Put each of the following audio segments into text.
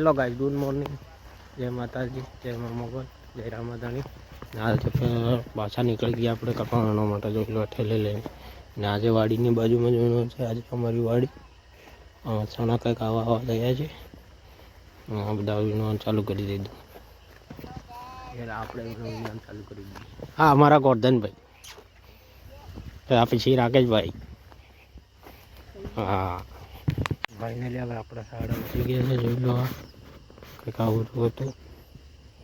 Hello guys good morning જય માતાજી જય મા મોગલ જય રામાધાણી. હાલ તો પાછા નીકળી ગયા આપણે કપાણો માટે જોઈ લો ઠેલે લઈને. ને આજે વાડીની બાજુમાં જોઈનો છે આજે અમારી વાડી. સોના ચણા કંઈક આવા આવા થયા છે. આ બધા વિનોન ચાલુ કરી દીધું. આપણે વિનોન ચાલુ કરી દીધું. હા અમારા ગોરધનભાઈ. આ પછી રાકેશભાઈ. હા. ફાઇનલી હવે આપણે સાડા ઉતરી ગયા છે, જોઈ લો કંઈક આવું હતું.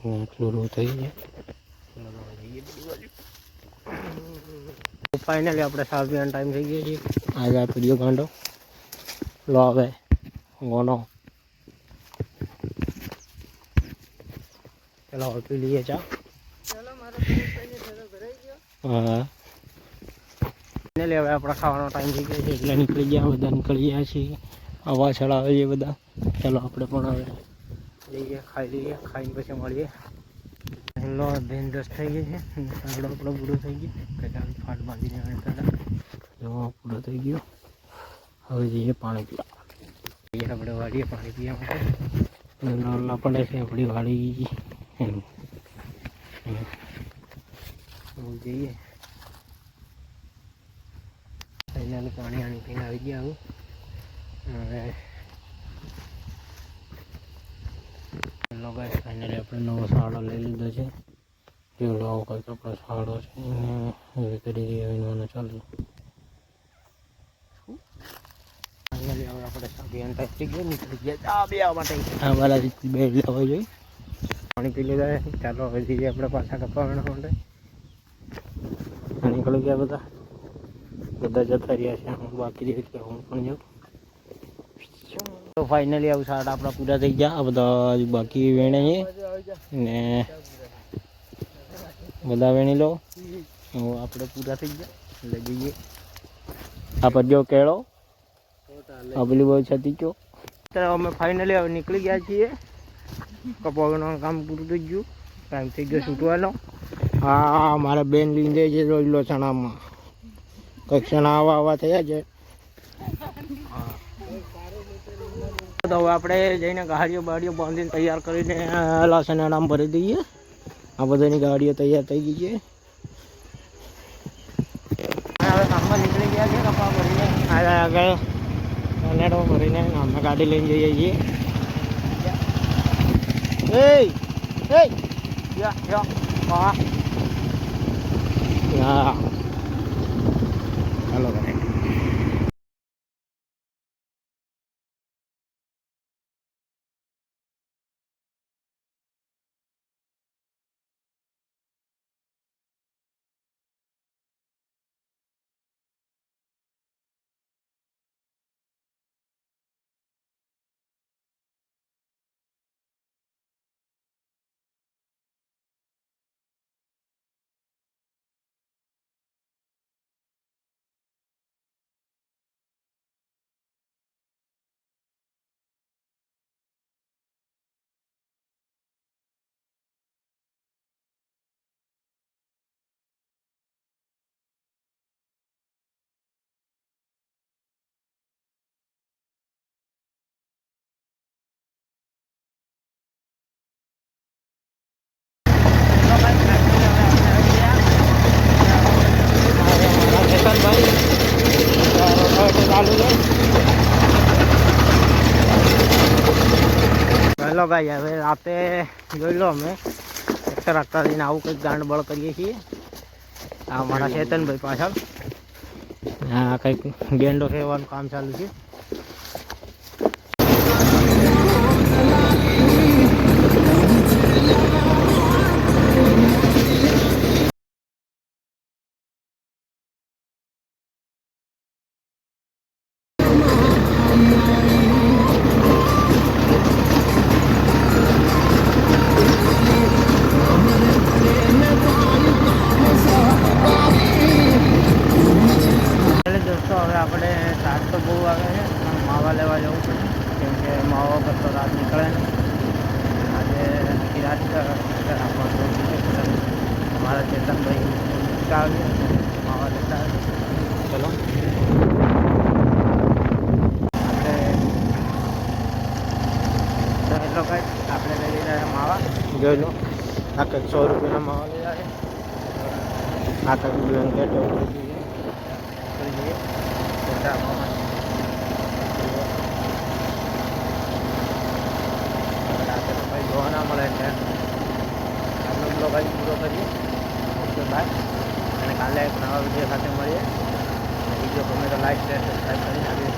હું પૂરું થઈ ગયા. ફાઇનલી આપણે સાવ પીવાનો ટાઈમ થઈ ગયો છે. આજે આ પીડીઓ કાંડો લો હવે, ગોનો. પેલા હવે લઈએ ચા. હા. ફાઇનલી હવે આપણે ખાવાનો ટાઈમ થઈ ગયો છે, એટલે નીકળી ગયા, બધા નીકળી ગયા છીએ. હવા ચડાવે છે બધા. ચાલો આપણે પણ હવે જઈએ, ખાઈ લઈએ, ખાઈને પછી મળીએ. લો બેન દસ થઈ ગઈ છે. સાંકડો આપણો પૂરો થઈ ગયો. કદાચ ફાટ બાંધીને હતા. જો પૂરો થઈ ગયો. હવે જઈએ પાણી પીવા. જઈએ આપણે વાળીએ પાણી પીવા માટે. નળના પડે છે, આપણી વાળી જઈએ. પાણી આણી પીને આવી ગયા હવે હેલો ગાઈસ ફાઇનલી આપણે નવો સાડો લઈ લીધો છે. જેવડો આવો કંઈક આપણો સાડો છે એને કરી દઈએ વિનવાનું. ચાલુ. ફાઇનલી હવે આપણે સાબી અંતા થઈ ગયા નીકળી ગયા ચા પીવા માટે. આ વાળા બે લેવા જોઈએ. પાણી પી લીધા ચાલો હવે જઈએ આપણે પાછા કપાવવાના માટે. નીકળી ગયા બધા. બધા જતા રહ્યા છે. હું બાકી રહી હું પણ જાઉં. તો ફાઇનલી આવું શાર્ટ આપણા પૂરા થઈ ગયા. આ બધા બાકી વેણે છે. ને બધા વેણી લો. આપણે પૂરા થઈ ગયા. એટલે જઈએ. આ પદ્યો કેળો. આ પેલી બહુ છતી ચો અમે ફાઇનલી હવે નીકળી ગયા છીએ. કપાવાનું કામ પૂરું થઈ ગયું. ટાઈમ થઈ ગયો છૂટવાનો. હા, મારા બેન લઈને છે રોજ લો ચણામાં કંઈક ચણા આવા આવા થયા છે. તો હવે આપણે જઈને ગાડીઓ બાડીઓ બાંધીને તૈયાર કરીને લાસને નામ ભરી દઈએ. આ બધાની ગાડીઓ તૈયાર થઈ ગઈ છે. હવે કામમાં નીકળી ગયા છે કપા ભરીને. આગળ. આગળ ભરીને અમે ગાડી લઈને જઈએ છીએ. એ એ યા યા હા હા. ચાલો ભાઈ હેલો ભાઈ હવે રાતે જોઈ લો અમે. ટ્રેક્ટર રાખતા થઈને આવું કંઈક ગાંડ બળ કરીએ છીએ. આ અમારા ચેતનભાઈ પાછળ. હા કંઈક ગેંડો ફેરવાનું કામ ચાલુ છે. આપણે રાત તો બહુ આવે છે, પણ માવા લેવા જવું પડે, કેમ કે માવા પર તો રાત નીકળે નહીં. આજે આખી રાત અમારા ચેતનભાઈ ચાવીએ માવા લેતા ચલો. આપણે એટલો ભાઈ, આપણે લઈ લીધા માવા. જોઈ લો, આ કંઈક સો રૂપિયાના માવા લીધા છે. આ કંઈક બ્લેન્કેટ એવું બધા માવા રાતે તો ભાઈ જોવા ના મળે એટલે આજનો બ્લોગ અહીં પૂરો કરીએ ઓકે બાય અને કાલે એક નવા વીડિયો સાથે મળીએ વીડિયો ગમે તો લાઈક શેર સબસ્ક્રાઈબ કરીને આવી